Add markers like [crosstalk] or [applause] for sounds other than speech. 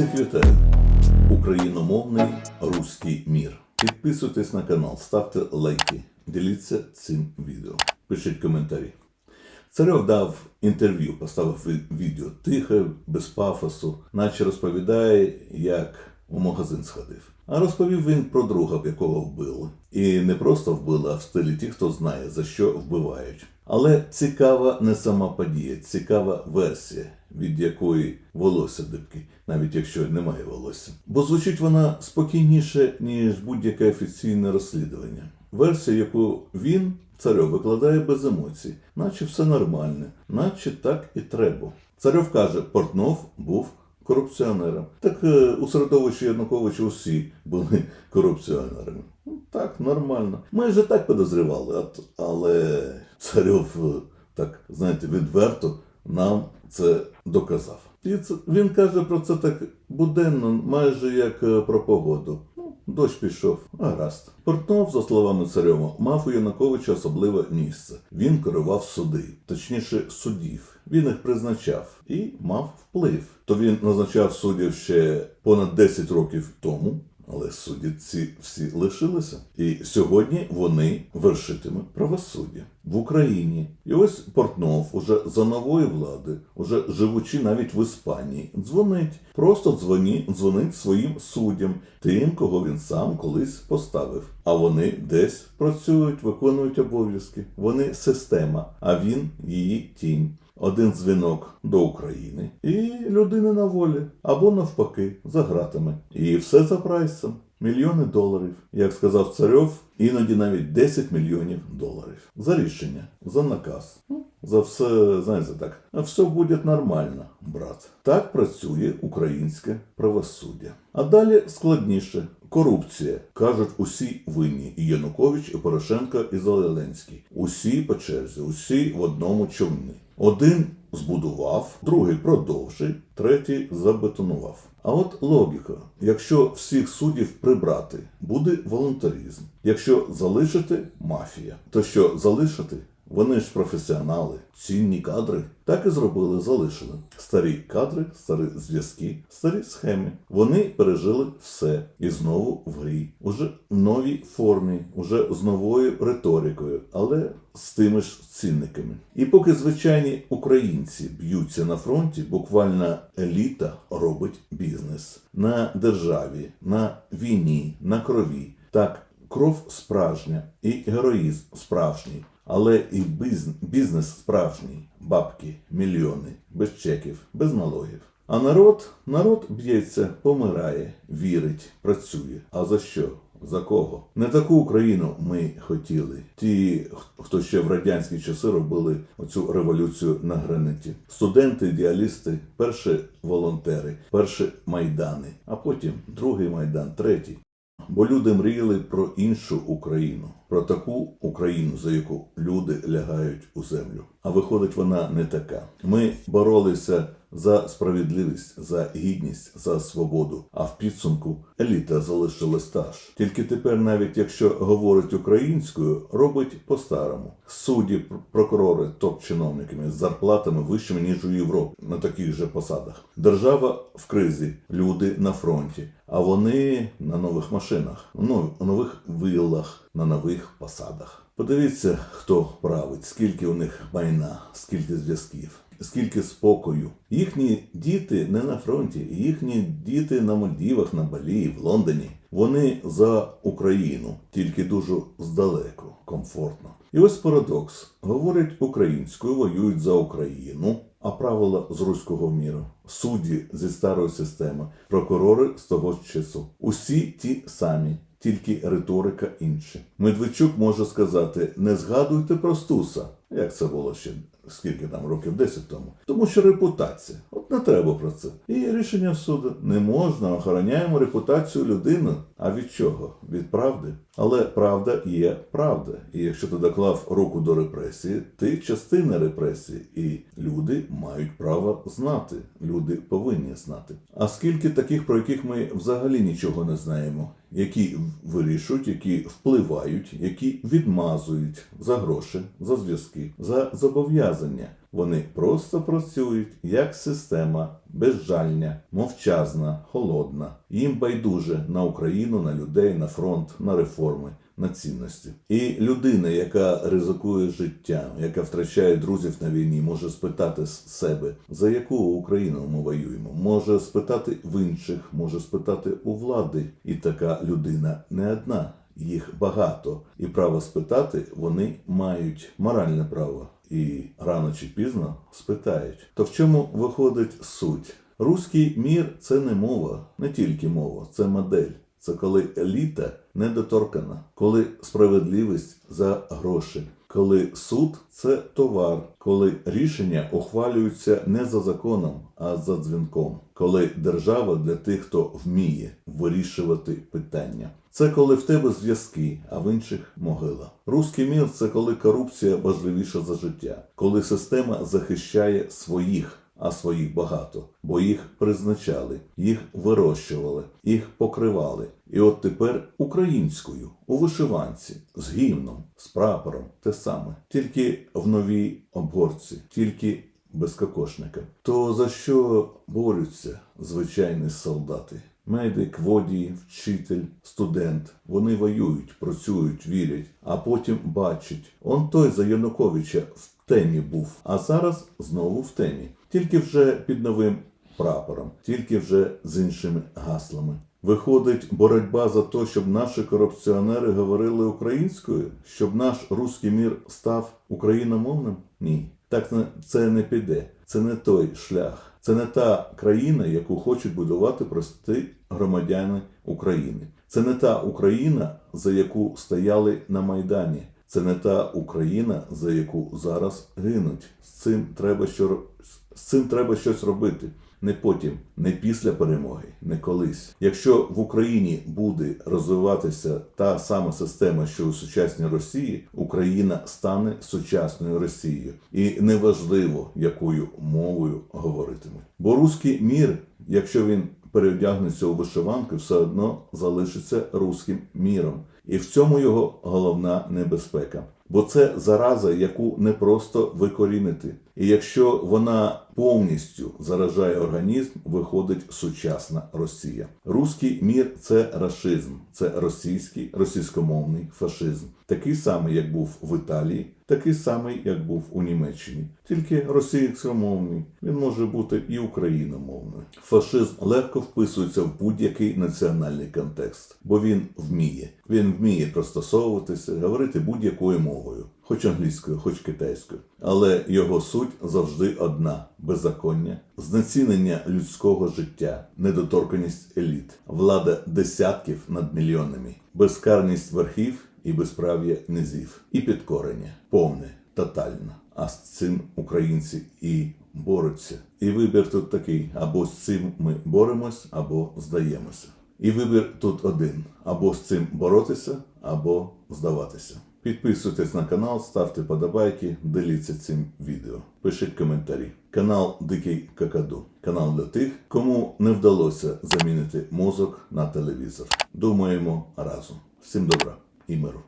Всіх вітаю! Україномовний руський мір. Підписуйтесь на канал, ставте лайки, діліться цим відео, пишіть коментарі. Царьов дав інтерв'ю, поставив відео тихе, без пафосу, наче розповідає, як у магазин сходив. А розповів він про друга, якого вбили. І не просто вбили, а в стилі ті, хто знає, за що вбивають. Але цікава не сама подія, цікава версія, від якої волосся дибки, навіть якщо немає волосся. Бо звучить вона спокійніше, ніж будь-яке офіційне розслідування. Версія, яку він, царьов, викладає без емоцій, наче все нормально, наче так і треба. Царьов каже, Портнов був корупціонером. Так е, у середовищі Януковича усі були [laughs] корупціонерами. Ну, Так, нормально. Майже так підозрювали, але царьов е, так, знаєте, відверто нам це доказав. І це, він каже про це так буденно, майже як е, про погоду. Дощ пішов, гаразд. Портнов, за словами царьова, мав у Януковича особливе місце. Він керував суди, точніше судів. Він їх призначав і мав вплив. То він назначав суддів ще понад 10 років тому. Але судді ці всі лишилися. І сьогодні вони вершитимуть правосуддя в Україні. І ось Портнов уже за нової влади, уже живучи навіть в Іспанії, дзвонить. Просто дзвоні, дзвонить своїм суддям, тим, кого він сам колись поставив. А вони десь працюють, виконують обов'язки. Вони система, а він її тінь. Один дзвінок до України і людина на волі, або навпаки, за гратами. І все за прайсом. Мільйони доларів, як сказав царьов, іноді навіть 10 мільйонів доларів. За рішення, за наказ. За все, знаєте так, а все буде нормально, брат. Так працює українське правосуддя. А далі складніше. Корупція кажуть усі винні і Янукович, і Порошенко, і Зеленський. Усі по черзі, усі в одному човні. Один збудував, другий продовжив, третій забетонував. А от логіка: якщо всіх суддів прибрати, буде волонтарізм. Якщо залишити мафія, то що залишити? Вони ж професіонали, цінні кадри. Так і зробили, залишили. Старі кадри, старі зв'язки, старі схеми. Вони пережили все і знову в грі. Уже в новій формі, уже з новою риторикою, але з тими ж цінниками. І поки звичайні українці б'ються на фронті, буквально еліта робить бізнес на державі, на війні, на крові. Так, кров справжня і героїзм справжній. Але і бізнес справжній, бабки, мільйони, без чеків, без налогів. А народ, народ б'ється, помирає, вірить, працює. А за що? За кого? Не таку Україну ми хотіли. Ті, хто ще в радянські часи робили оцю революцію на граниті. Студенти, ідеалісти, перші волонтери, перші майдани, а потім другий майдан, третій. Бо люди мріяли про іншу Україну, про таку Україну, за яку люди лягають у землю. А виходить, вона не така. Ми боролися за справедливість, за гідність, за свободу. А в підсумку еліта залишилась та ж. Тільки тепер, навіть якщо говорить українською, робить по-старому. Судді, прокурори, топ-чиновниками з зарплатами вищими ніж у Європі на таких же посадах. Держава в кризі, люди на фронті, а вони на нових машинах, ну, нових виллах, на нових посадах. Подивіться, хто править, скільки у них майна, скільки зв'язків, скільки спокою. Їхні діти не на фронті, їхні діти на Мальдівах, на Балі, в Лондоні. Вони за Україну, тільки дуже здалеку, комфортно. І ось парадокс: говорять українською, воюють за Україну, а правила з руського міру. Судді зі старої системи, прокурори з того ж часу. Усі ті самі. Тільки риторика інша. Медведчук може сказати: не згадуйте про Стуса, як це було ще скільки там років 10 тому. Тому що репутація. От не треба про це. І рішення суду не можна, охороняємо репутацію людини. А від чого? Від правди. Але правда є правда. І якщо ти доклав руку до репресії, ти частина репресії, і люди мають право знати. Люди повинні знати. А скільки таких, про яких ми взагалі нічого не знаємо? Які вирішують, які впливають, які відмазують за гроші, за зв'язки, за зобов'язання. Вони просто працюють як система безжальня, мовчазна, холодна. Їм байдуже на Україну, на людей, на фронт, на реформи, на цінності. І людина, яка ризикує життям, яка втрачає друзів на війні, може спитати з себе, за яку Україну ми воюємо, може спитати в інших, може спитати у влади. І така людина не одна. Їх багато, і право спитати вони мають моральне право, і рано чи пізно спитають. То в чому виходить суть? Руський мір це не мова, не тільки мова, це модель. Це коли еліта недоторкана, коли справедливість за гроші, коли суд це товар, коли рішення ухвалюються не за законом, а за дзвінком, коли держава для тих, хто вміє вирішувати питання. Це коли в тебе зв'язки, а в інших могила. Руський мір це коли корупція важливіша за життя, коли система захищає своїх а своїх багато, бо їх призначали, їх вирощували, їх покривали. І от тепер українською у вишиванці з гімном, з прапором те саме, тільки в новій обгорці, тільки без кокошника. То за що борються звичайні солдати? Медик, водій, вчитель, студент. Вони воюють, працюють, вірять, а потім бачать. Он той за Януковича в темі був, а зараз знову в темі. Тільки вже під новим прапором, тільки вже з іншими гаслами. Виходить боротьба за те, щоб наші корупціонери говорили українською, щоб наш руський мір став україномовним? Ні. Так це не піде. Це не той шлях. Це не та країна, яку хочуть будувати прості громадяни України. Це не та Україна, за яку стояли на Майдані. Це не та Україна, за яку зараз гинуть. З цим треба що з цим треба щось робити. Не потім, не після перемоги, не колись. Якщо в Україні буде розвиватися та сама система, що у сучасній Росії, Україна стане сучасною Росією, і неважливо, якою мовою говоритимуть. Бо руський мір, якщо він переодягнеться у вишиванки, все одно залишиться руським міром. І в цьому його головна небезпека. Бо це зараза, яку не просто викорінити. І якщо вона повністю заражає організм, виходить сучасна Росія. Руський мір це рашизм, це російський, російськомовний фашизм. Такий самий, як був в Італії, такий самий, як був у Німеччині. Тільки російськомовний. Він може бути і україномовним. Фашизм легко вписується в будь-який національний контекст, бо він вміє. Він вміє пристосовуватися, говорити будь-якою мовою, хоч англійською, хоч китайською. Але його суть завжди одна: беззаконня, знецінення людського життя, недоторканість еліт, влада десятків над мільйонами, безкарність верхів і безправ'я низів, і підкорення повне, тотальне. А з цим українці і борються. І вибір тут такий: або з цим ми боремось, або здаємося. І вибір тут один: або з цим боротися, або здаватися. Підписуйтесь на канал, ставте подобайки, діліться цим відео, пишіть коментарі. Канал Дикий Какаду. Канал для тих, кому не вдалося замінити мозок на телевізор. Думаємо разом. Всім добра і миру.